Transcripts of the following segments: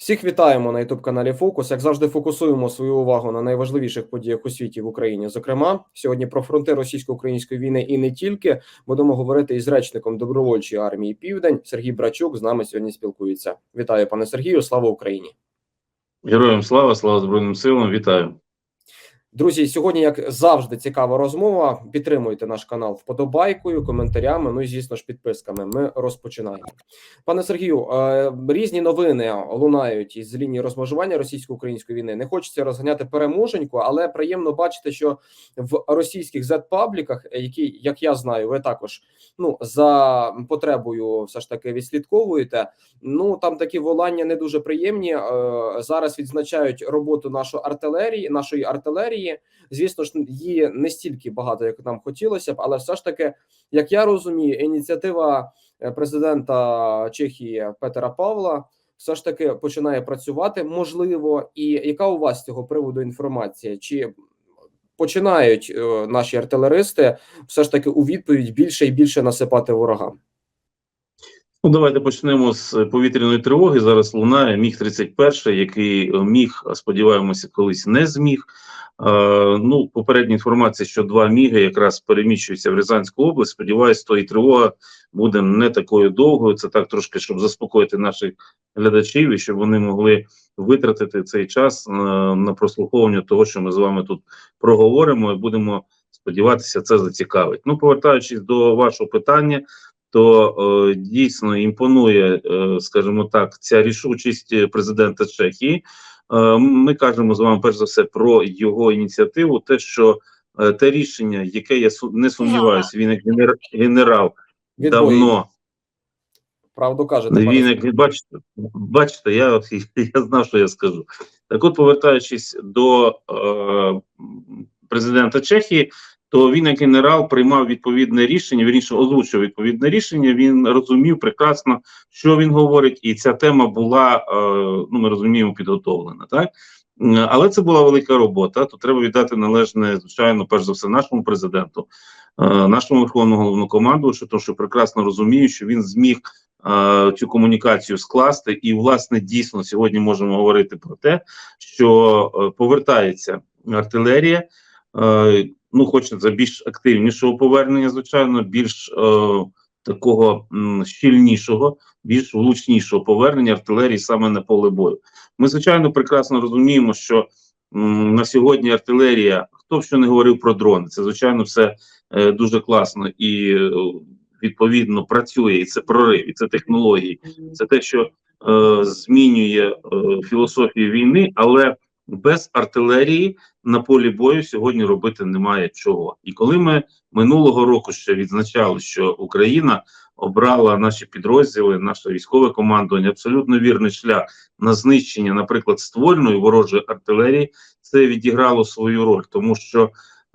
Всіх вітаємо на youtube каналі Фокус. Як завжди, фокусуємо свою увагу на найважливіших подіях у світі в Україні. Зокрема, сьогодні про фронти російсько-української війни і не тільки будемо говорити із речником добровольчої армії Південь Сергій Брачук. З нами сьогодні спілкується. Вітаю, пане Сергію. Слава Україні! Героям слава, слава Збройним силам, вітаю. Друзі, сьогодні, як завжди, цікава розмова. Підтримуйте наш канал вподобайкою, коментарями. Ну і звісно ж, підписками. Ми розпочинаємо. Пане Сергію, е, різні новини лунають із лінії розмежування російсько-української війни. Не хочеться розганяти переможеньку, але приємно бачити, що в російських Z-пабліках, які, як я знаю, ви також ну за потребою все ж таки відслідковуєте. Ну там такі волання не дуже приємні. Е, Зараз відзначають роботу нашої артилерії, нашої артилерії. Звісно ж, її не стільки багато, як нам хотілося б, але все ж таки, як я розумію, ініціатива е, президента Чехії Петера Павла все ж таки починає працювати. Можливо, і яка у вас з цього приводу інформація? Чи починають е, наші артилеристи все ж таки у відповідь більше і більше насипати ворогам? Ну, давайте почнемо з повітряної тривоги. Зараз лунає міг 31 який е, міг, сподіваємося, колись не зміг. Е, ну, попередня інформація, що два міги якраз переміщуються в Рязанську область. Сподіваюсь, то і тривога буде не такою довгою. Це так трошки, щоб заспокоїти наших глядачів і щоб вони могли витратити цей час е, на прослуховування того, що ми з вами тут проговоримо, і будемо сподіватися, це зацікавить. Ну, повертаючись до вашого питання. То е, дійсно імпонує, е, скажімо так, ця рішучість президента Чехії. Е, ми кажемо з вами перш за все про його ініціативу. Те, що те рішення, яке я не сумніваюся, він як генер, генерал давно Правду кажете, він як бачите, бачите, я я знав, що я скажу. Так, от, повертаючись до е, президента Чехії, то він як генерал приймав відповідне рішення. Вірніше озвучив відповідне рішення. Він розумів прекрасно, що він говорить, і ця тема була е, ну ми розуміємо підготовлена. Так але це була велика робота. То треба віддати належне, звичайно, перш за все, нашому президенту, е, нашому верховному головнокомандувачу, тому що прекрасно розумію, що він зміг е, цю комунікацію скласти, і власне дійсно сьогодні можемо говорити про те, що повертається артилерія. Ну, хочеться більш активнішого повернення, звичайно, більш е, такого м, щільнішого, більш влучнішого повернення артилерії саме на поле бою. Ми, звичайно, прекрасно розуміємо, що м, на сьогодні артилерія, хто б що не говорив про дрони, це звичайно все е, дуже класно і е, відповідно працює, і це прорив, і це технології, це те, що е, змінює е, філософію війни, але без артилерії на полі бою сьогодні робити немає чого. І коли ми минулого року ще відзначали, що Україна обрала наші підрозділи, наше військове командування, абсолютно вірний шлях на знищення, наприклад, ствольної ворожої артилерії, це відіграло свою роль, тому що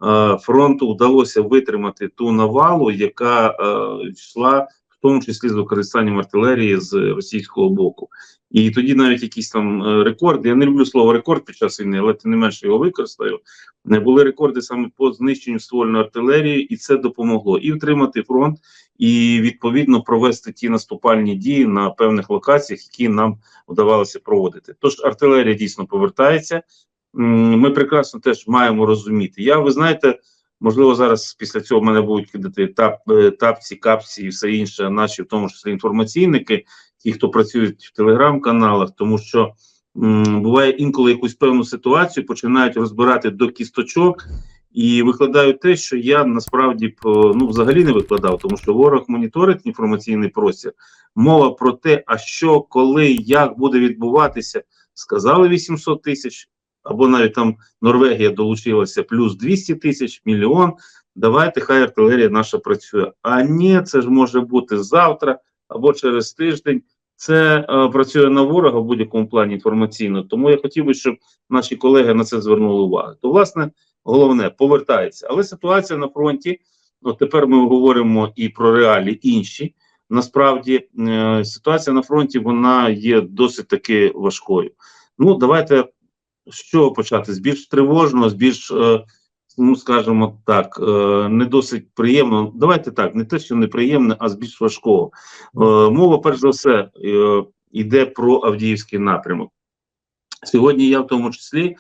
е, фронту вдалося витримати ту навалу, яка е, йшла. Тому числі з використанням артилерії з російського боку, і тоді навіть якісь там е, рекорди. Я не люблю слово рекорд під час війни, але тим не менше його використаю. Не були рекорди саме по знищенню ствольної артилерії, і це допомогло і втримати фронт, і відповідно провести ті наступальні дії на певних локаціях, які нам вдавалося проводити. Тож артилерія дійсно повертається. Ми прекрасно теж маємо розуміти. Я ви знаєте. Можливо, зараз після цього мене будуть кидати тап, е, тапці, капці і все інше, наші, в тому числі інформаційники, ті, хто працюють в телеграм-каналах, тому що м, буває інколи якусь певну ситуацію починають розбирати до кісточок і викладають те, що я насправді е, ну взагалі не викладав, тому що ворог моніторить інформаційний простір. Мова про те, а що, коли, як буде відбуватися, сказали 800 тисяч або навіть там Норвегія долучилася плюс 200 тисяч, мільйон. Давайте хай артилерія наша працює. А ні, це ж може бути завтра або через тиждень. Це е, працює на ворога в будь-якому плані інформаційно. Тому я хотів би, щоб наші колеги на це звернули увагу. То, власне, головне повертається. Але ситуація на фронті. От тепер ми говоримо і про реалії інші. Насправді е, ситуація на фронті вона є досить таки важкою. Ну, давайте з чого почати? З більш тривожного, з більш, е, ну скажімо так, е, не досить приємного. Давайте так, не те, що неприємне, а з більш важкого. Е, мова, перш за все, йде про Авдіївський напрямок. Сьогодні я в тому числі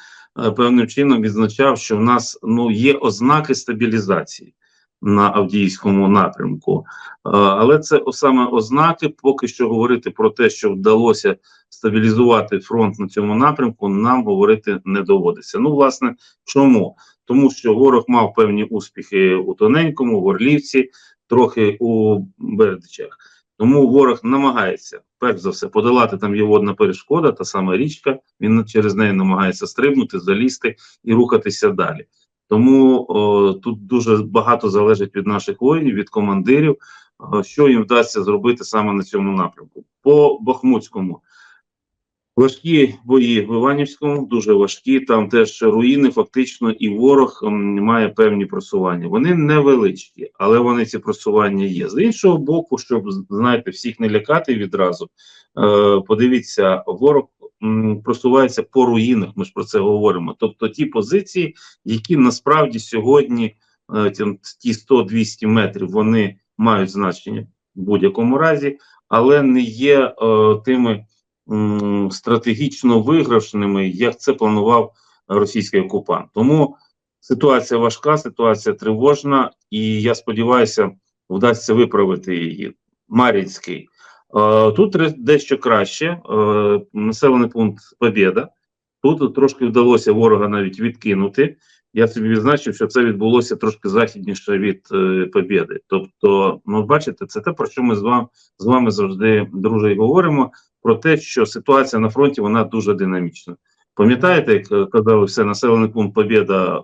певним чином відзначав, що в нас ну є ознаки стабілізації на Авдіївському напрямку, Е, але це саме ознаки. Поки що говорити про те, що вдалося стабілізувати фронт на цьому напрямку, нам говорити не доводиться. Ну, власне, чому? Тому що ворог мав певні успіхи у тоненькому, в Орлівці, трохи у Бердичах. Тому ворог намагається перш за все подолати там є водна перешкода, та сама річка. Він через неї намагається стрибнути, залізти і рухатися далі. Тому о, тут дуже багато залежить від наших воїнів, від командирів, о, що їм вдасться зробити саме на цьому напрямку. По Бахмутському важкі бої в Іванівському, дуже важкі. Там теж руїни, фактично, і ворог м, має певні просування. Вони невеличкі, але вони ці просування є. З іншого боку, щоб знаєте, всіх не лякати відразу. Е, подивіться, ворог просувається по руїнах. Ми ж про це говоримо. Тобто ті позиції, які насправді сьогодні е, ті, ті 100-200 метрів, вони мають значення в будь-якому разі, але не є е, тими стратегічно виграшними, як це планував російський окупант. Тому ситуація важка, ситуація тривожна, і я сподіваюся, вдасться виправити її. Мар'їнський. Е, Тут дещо краще. Е, Населений пункт Побєда. Тут трошки вдалося ворога навіть відкинути. Я собі відзначив, що це відбулося трошки західніше від е, Побєди. Тобто, ну бачите, це те, про що ми з вами з вами завжди друже говоримо. Про те, що ситуація на фронті вона дуже динамічна. Пам'ятаєте, як е, казали, все населений пункт Побєда,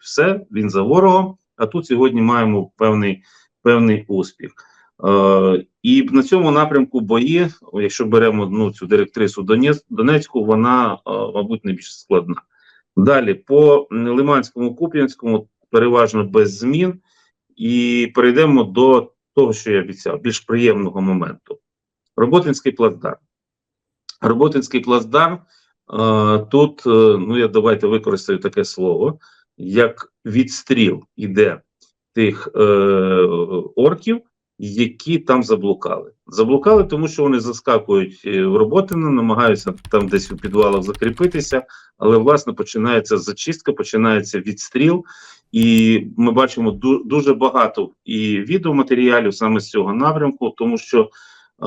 все він за ворогом. А тут сьогодні маємо певний певний успіх. Е, і на цьому напрямку бої, якщо беремо ну, цю директрису Донецьку, вона, е, мабуть, найбільш складна. Далі по Лиманському, Куп'янському переважно без змін, і перейдемо до того, що я обіцяв, більш приємного моменту. Роботинський плацдарм. Роботинський плацдарм. Е, тут, е, ну я давайте використаю таке слово, як відстріл іде тих е, орків, які там заблукали. Заблукали, тому що вони заскакують е, в Роботино, намагаються там десь у підвалах закріпитися, але власне починається зачистка, починається відстріл, і ми бачимо дуже багато і відеоматеріалів саме з цього напрямку, тому що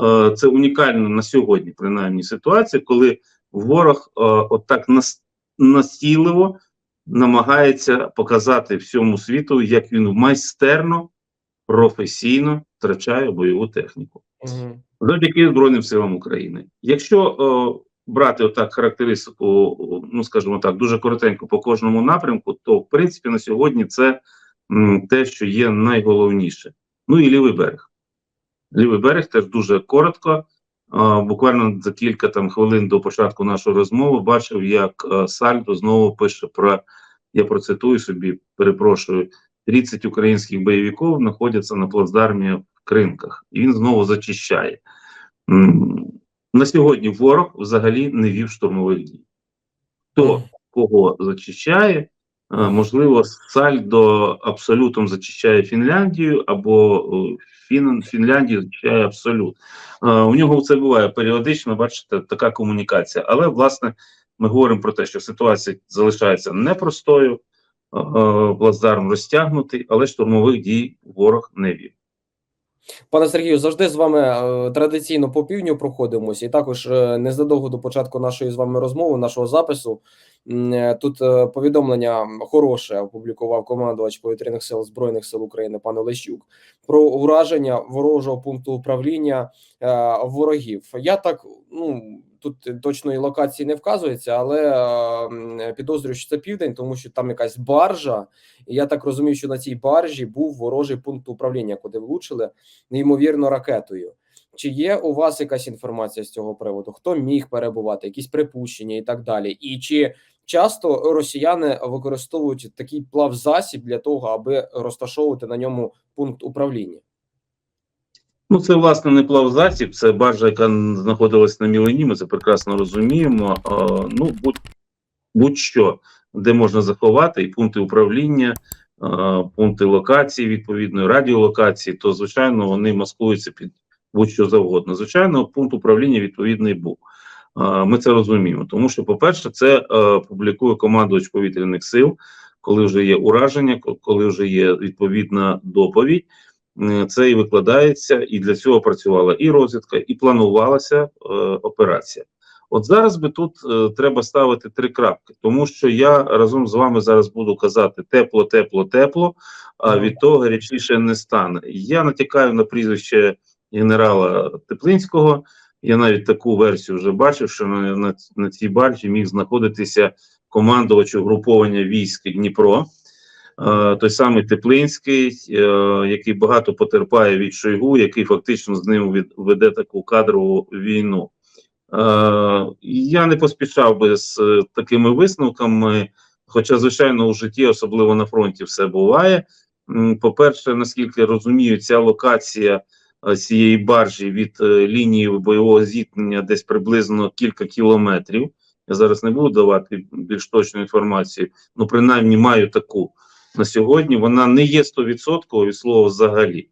е, це унікальна на сьогодні, принаймні, ситуація, коли ворог е, отак нас, настійливо намагається показати всьому світу, як він майстерно, професійно втрачає бойову техніку завдяки Збройним силам України. Якщо о, брати отак характеристику, ну скажімо так, дуже коротенько по кожному напрямку, то в принципі на сьогодні це м, те, що є найголовніше. Ну і лівий берег. Лівий берег теж дуже коротко. А, буквально за кілька там хвилин до початку нашої розмови бачив, як е, Сальдо знову пише про я процитую собі, перепрошую, 30 українських бойовиків знаходяться на плацдармі в Кринках, і він знову зачищає. На сьогодні ворог взагалі не вів штурмових дій. Хто кого зачищає? Е, Можливо, Сальдо абсолютом зачищає Фінляндію, або е, Фін, Фінляндію зачищає абсолют. Е, У нього це буває періодично, бачите, така комунікація. Але, власне, ми говоримо про те, що ситуація залишається непростою, плацдарм розтягнутий, але штурмових дій ворог не вів. Пане Сергію, завжди з вами е, традиційно по півдню проходимося, і також е, незадовго до початку нашої з вами розмови, нашого запису. е, Тут е, повідомлення хороше опублікував командувач повітряних сил збройних сил України пан Олещук про ураження ворожого пункту управління е, ворогів. Я так ну тут точної локації не вказується, але е, підозрюю, що це південь, тому що там якась баржа. І я так розумію, що на цій баржі був ворожий пункт управління, куди влучили неймовірно ракетою. Чи є у вас якась інформація з цього приводу? Хто міг перебувати, якісь припущення і так далі? І чи часто росіяни використовують такий плавзасіб для того, аби розташовувати на ньому пункт управління? Ну, це власне не плавзасіб, це баржа, яка знаходилась на мілині. Ми це прекрасно розуміємо. А, ну, будь, будь-що, де можна заховати, і пункти управління, а, пункти локації, відповідної радіолокації, то звичайно вони маскуються під будь-що завгодно. Звичайно, пункт управління відповідний був. Ми це розуміємо, тому що, по-перше, це е, публікує командувач повітряних сил, коли вже є ураження, коли вже є відповідна доповідь. Е, Це і викладається, і для цього працювала і розвідка, і планувалася е, операція. От зараз би тут е, треба ставити три крапки, тому що я разом з вами зараз буду казати тепло, тепло, тепло, а від того гарячіше не стане. Я натякаю на прізвище генерала Теплинського. Я навіть таку версію вже бачив, що на, на, на цій баржі міг знаходитися командувач угруповання військ Дніпро, той самий Теплинський, е, який багато потерпає від Шойгу, який фактично з ним веде таку кадрову війну. Е, я не поспішав би з е, такими висновками, хоча, звичайно, у житті, особливо на фронті, все буває. По-перше, наскільки розумію, ця локація е, цієї баржі від е, лінії бойового зіткнення десь приблизно кілька кілометрів. Я зараз не буду давати більш точну інформацію, ну принаймні маю таку на сьогодні. Вона не є 100% від слова взагалі.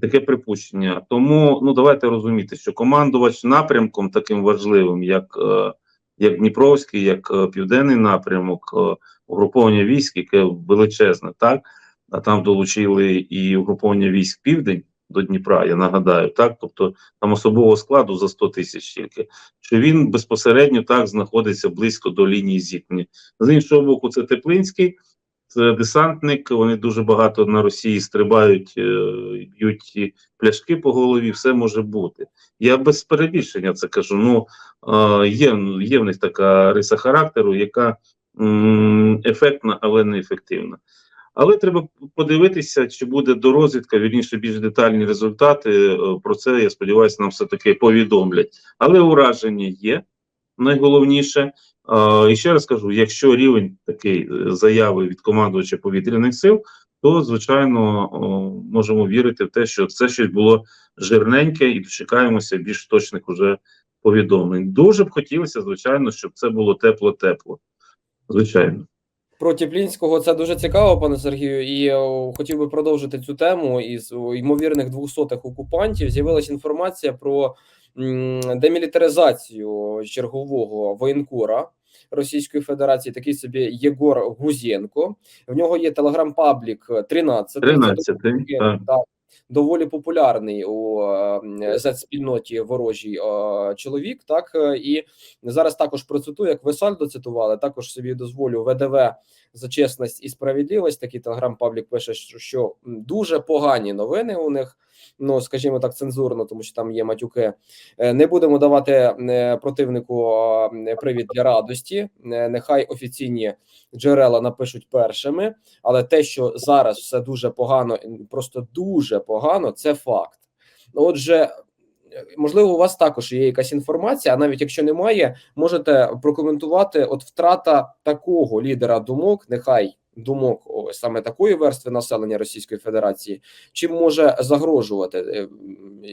Таке припущення. Тому ну давайте розуміти, що командувач напрямком таким важливим, як, е, як Дніпровський, як е, Південний напрямок, е, угруповання військ, яке величезне, так а там долучили і угруповання військ Південь до Дніпра, я нагадаю, так, тобто там особового складу за 100 тисяч тільки, що він безпосередньо так знаходиться близько до лінії зіткнення. З іншого боку, це Теплинський, десантник. Вони дуже багато на Росії стрибають, е, б'ють пляшки по голові. Все може бути. Я без перебільшення це кажу. Ну е, є, є в них така риса характеру, яка ефектна, але не ефективна. Але треба подивитися, чи буде до розвідка, вірніше більш детальні результати. Е, Про це я сподіваюся, нам все таки повідомлять. Але ураження є найголовніше. Е, І ще раз кажу: якщо рівень такий е, заяви від командувача повітряних сил, то звичайно можемо вірити в те, що це щось було жирненьке, і дочекаємося більш точних уже повідомлень. Дуже б хотілося, звичайно, щоб це було тепло-тепло. Звичайно. Про Теплінського це дуже цікаво, пане Сергію. І о, хотів би продовжити цю тему. Із ймовірних двохсотих окупантів з'явилася інформація про демілітаризацію чергового воєнкора Російської Федерації, такий собі Єгор Гузєнко. В нього є телеграм-паблік 13. 13, Є, так. так, доволі популярний у спільноті ворожій чоловік. Так е, і зараз також процитую, як ви сальдо цитували. Також собі дозволю ВДВ за чесність і справедливість. Такий телеграм-паблік пише, що, що дуже погані новини у них. Ну скажімо так, цензурно, тому що там є матюки. Е, Не будемо давати е, противнику е, привід для радості. Нехай офіційні джерела напишуть першими. Але те, що зараз все дуже погано, просто дуже погано, це факт. Отже, можливо, у вас також є якась інформація, а навіть якщо немає, можете прокоментувати от втрата такого лідера думок, нехай думок о, саме такої верстви населення Російської Федерації, чим може загрожувати, е,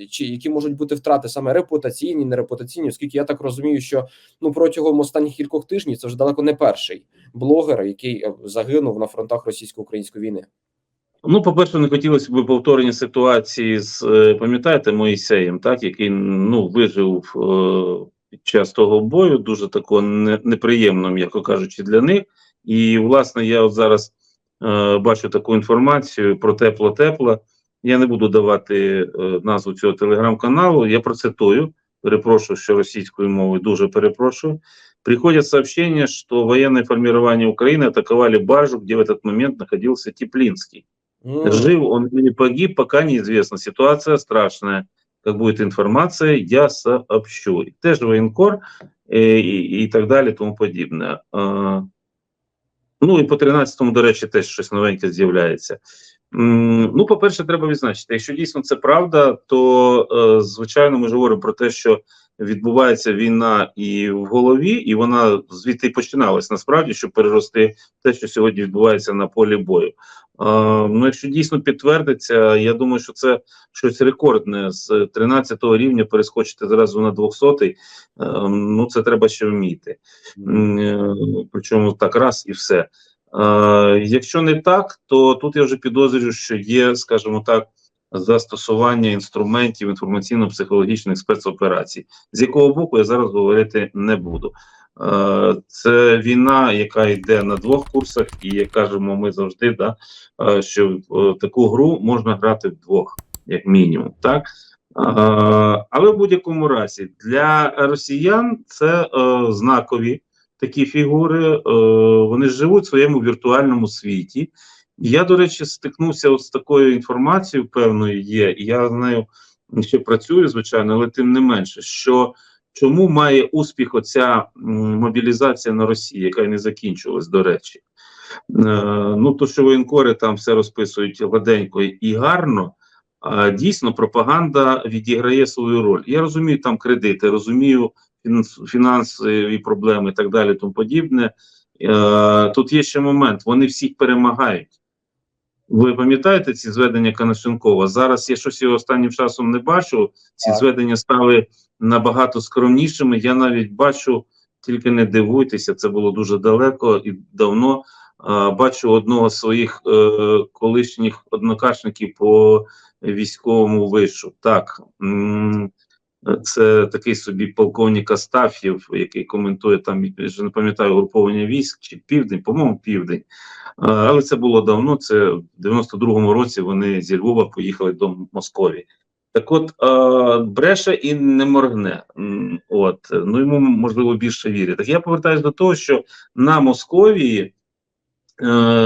чи які можуть бути втрати саме репутаційні, нерепутаційні, оскільки я так розумію, що ну протягом останніх кількох тижнів це вже далеко не перший блогер, який е, загинув на фронтах російсько-української війни. Ну, по-перше, не хотілося б повторення ситуації з е, пам'ятаєте Моїсеєм, так який ну вижив е, під час того бою, дуже такого не, неприємно, м'яко кажучи, для них. І власне я от зараз е, бачу таку інформацію про тепло-тепло. Я не буду давати е, назву цього телеграм-каналу. Я процитую. Перепрошую, що російською мовою дуже перепрошую. Приходят сообщения, что военное формирование Украины атаковали баржу, где в этот момент находился Теплинский. М, Жив он или погиб, пока неизвестно. Ситуация страшная. Как будет информация, я сообщу. И теж военкор э, и, и так далі, тому подібне. Ну і по 13-му, до речі, теж щось новеньке з'являється. Ну, по-перше, треба відзначити, якщо дійсно це правда, то е, звичайно ми ж говоримо про те, що відбувається війна і в голові, і вона звідти починалась насправді, щоб перерости те, що сьогодні відбувається на полі бою. Е, ну, якщо дійсно підтвердиться, я думаю, що це щось рекордне з 13-го рівня перескочити зразу на 200-й, е, ну це треба ще вміти. Е, Причому так раз і все. Е, якщо не так, то тут я вже підозрюю, що є, скажімо так, застосування інструментів інформаційно-психологічних спецоперацій. З якого боку я зараз говорити не буду. Е, Це війна, яка йде на двох курсах, і як кажемо ми завжди, да, е, що е, таку гру можна грати вдвох, як мінімум. Так? Але в будь-якому разі для росіян це знакові такі фігури, вони живуть в своєму віртуальному світі. Я, до речі, стикнувся от з такою інформацією, певною є, і я з нею ще працюю, звичайно, але тим не менше, що чому має успіх оця мобілізація на Росії, яка й не закінчилась, до речі. Е, ну, то, що воєнкори там все розписують гладенько і гарно, дійсно пропаганда відіграє свою роль. Я розумію там кредити, розумію фінансові проблеми і так далі, тому подібне. Е, тут є ще момент: вони всіх перемагають. Ви пам'ятаєте ці зведення Канашенкова? Зараз я щось його останнім часом не бачу. Ці Так. зведення стали набагато скромнішими. Я навіть бачу, тільки не дивуйтеся, це було дуже далеко і давно. А, бачу одного з своїх е, колишніх однокашників по військовому вишу. Так, м, це такий собі полковник Астаф'єв, який коментує там, я вже не пам'ятаю, груповання військ чи південь, по-моєму, південь. Але це було давно. Це в 92-му році вони зі Львова поїхали до Московії. Так от е, бреше і не моргне. От ну йому можливо більше вірять. Так я повертаюся до того, що на Московії е,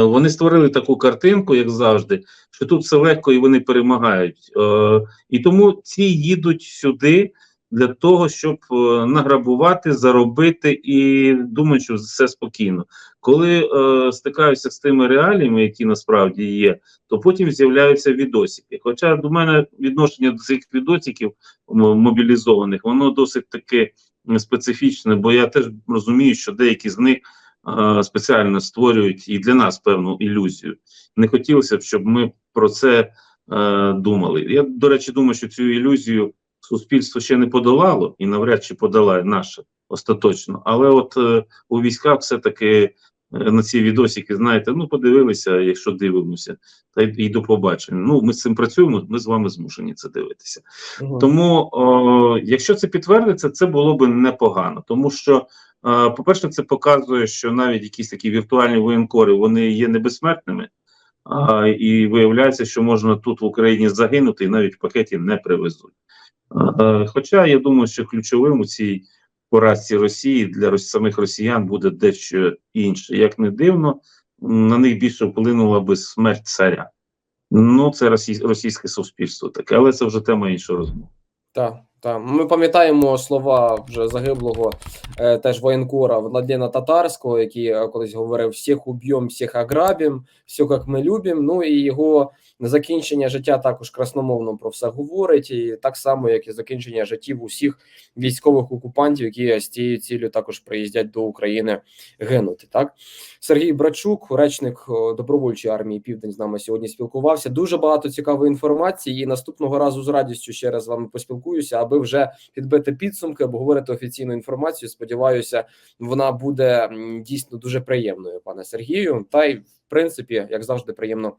вони створили таку картинку, як завжди, що тут все легко і вони перемагають. Е, і тому ці їдуть сюди для того, щоб е, награбувати, заробити і думають, що все спокійно. Коли е, стикаюся з тими реаліями, які насправді є, то потім з'являються відосики. Хоча до мене відношення до цих відосиків мобілізованих, воно досить таке специфічне, бо я теж розумію, що деякі з них е, спеціально створюють і для нас певну ілюзію. Не хотілося б, щоб ми про це е, думали. Я, до речі, думаю, що цю ілюзію суспільство ще не подолало і навряд чи подолає наше остаточно. Але от е, у військах все-таки е, на ці відосики, знаєте, ну подивилися, якщо дивимося, та й до побачення. Ну, ми з цим працюємо, ми з вами змушені це дивитися. Мгм. Тому, о, якщо це підтвердиться, це було би непогано, тому що, е, по-перше, це показує, що навіть якісь такі віртуальні воєнкори вони є небезсмертними, а, і виявляється, що можна тут в Україні загинути і навіть в пакеті не привезуть. Е, Хоча я думаю, що ключовим у цій поразці Росії для самих росіян буде дещо інше. Як не дивно, на них більше вплинула би смерть царя. Ну, це росій- російське суспільство таке, але це вже тема іншої розмови. Так, так. Ми пам'ятаємо слова вже загиблого е, теж воєнкора Владлена Татарського, який е, колись говорив: всіх уб'єм, всіх ограбим, все як ми любимо. Ну і його закінчення життя також красномовно про все говорить, і так само, як і закінчення життів усіх військових окупантів, які з цією цілею також приїздять до України гинути. Так, Сергій Брачук, речник добровольчої армії Південь, з нами сьогодні спілкувався. Дуже багато цікавої інформації. І наступного разу з радістю ще раз з вами поспілкуюся, аби вже підбити підсумки, обговорити офіційну інформацію. Сподіваюся, вона буде дійсно дуже приємною, пане Сергію. Та й в принципі, як завжди, приємно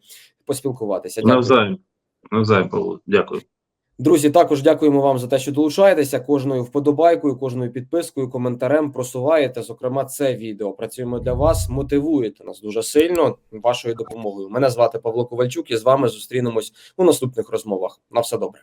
поспілкуватися. Дякую. Навзаєм. Навзаєм, Павло. Дякую. Друзі, також дякуємо вам за те, що долучаєтеся кожною вподобайкою, кожною підпискою, коментарем просуваєте. Зокрема, це відео працюємо для вас, мотивуєте нас дуже сильно вашою допомогою. Мене звати Павло Ковальчук і з вами зустрінемось у наступних розмовах. На все добре.